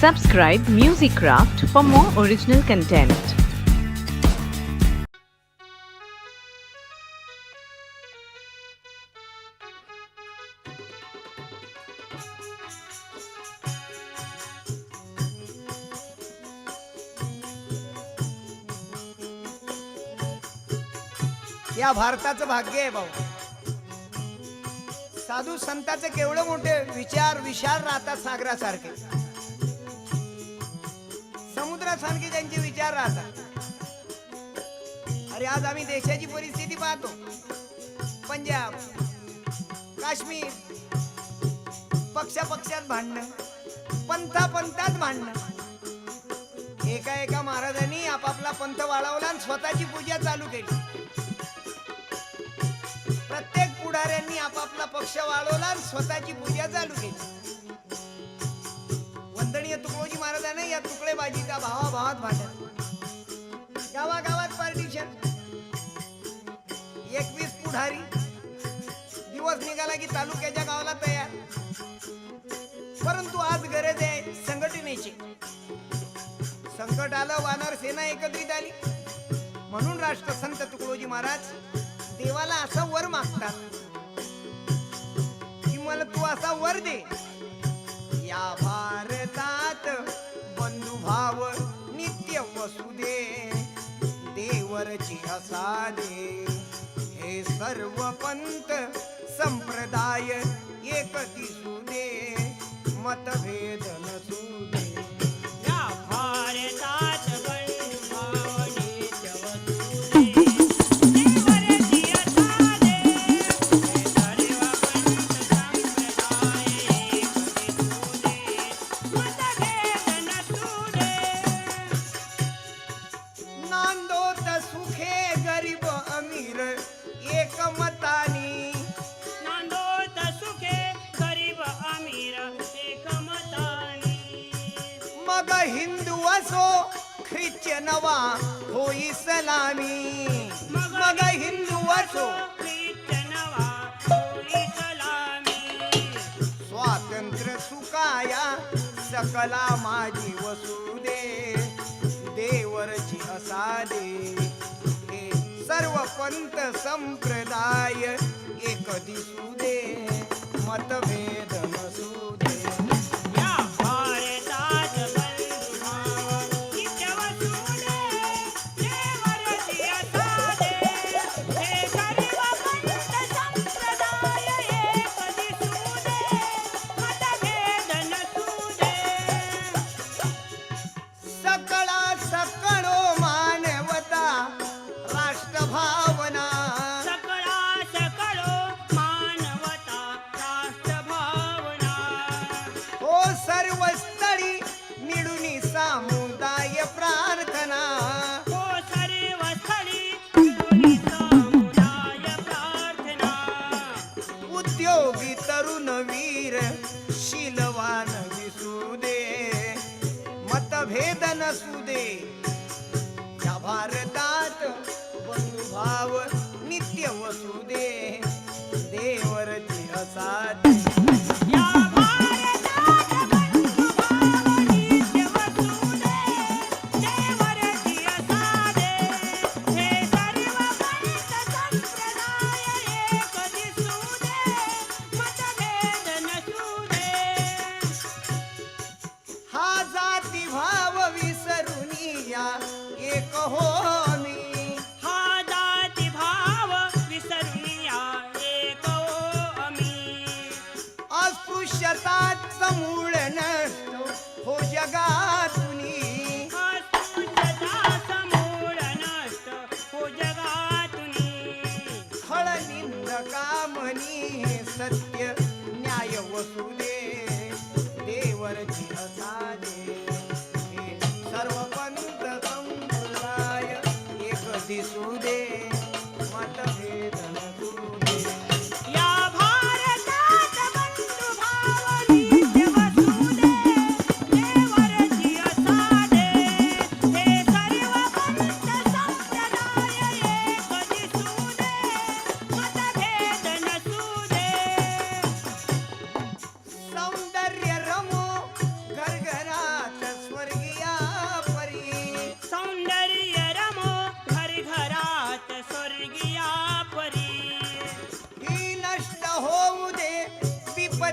Subscribe MusicCraft for more original content. या भारताचं भाग्य आहे भाऊ साधू संतांचे केवढं मोठे विचार विशाल राहतात सागरासारखे समुद्रासारखे त्यांचे विचार राहतात. अरे आज आम्ही देशाची परिस्थिती पाहतो. पंजाब काश्मीर पक्षा पक्षात भांडणं पंथा पंथात भांडणं. एका एका महाराजांनी आपापला पंथ वाढवला आणि स्वतःची पूजा चालू केली. प्रत्येक पुढाऱ्यांनी आपापला पक्ष वाढवला आणि स्वतःची पूजा चालू केली. वंदनीय तुकडोजी महाराजांनी या तुकडेबाजीचा भावाभावात भांडण गावागावात पार्टीशन एकवीस पुढारी. दिवस निघाला की तालुक्याच्या गावाला तयार. परंतु आज गरज आहे संघटनेची. संकट आलं वानर सेना एकत्रित आली. म्हणून राष्ट्रसंत तुकडोजी महाराज देवाला असा वर मागतात. की मला तू असा वर दे. या भार बंधुभाव नित्य वसुदे देवरची असाने हे सर्व पंत संप्रदाय एक दिसू दे मतभेद नसू दे नवा होई हो इस्लामी मग हिंदू असो. स्वातंत्र्य सुखाया सकला माझी वसुदे. देवरची असा दे हे सर्व पंत संप्रदाय एक दिसू दे मतभेद भेद नसू दे या भारतात बंधुभाव नित्य वसू दे देवरची असा सत्य न्याय वसू दे देवरची असा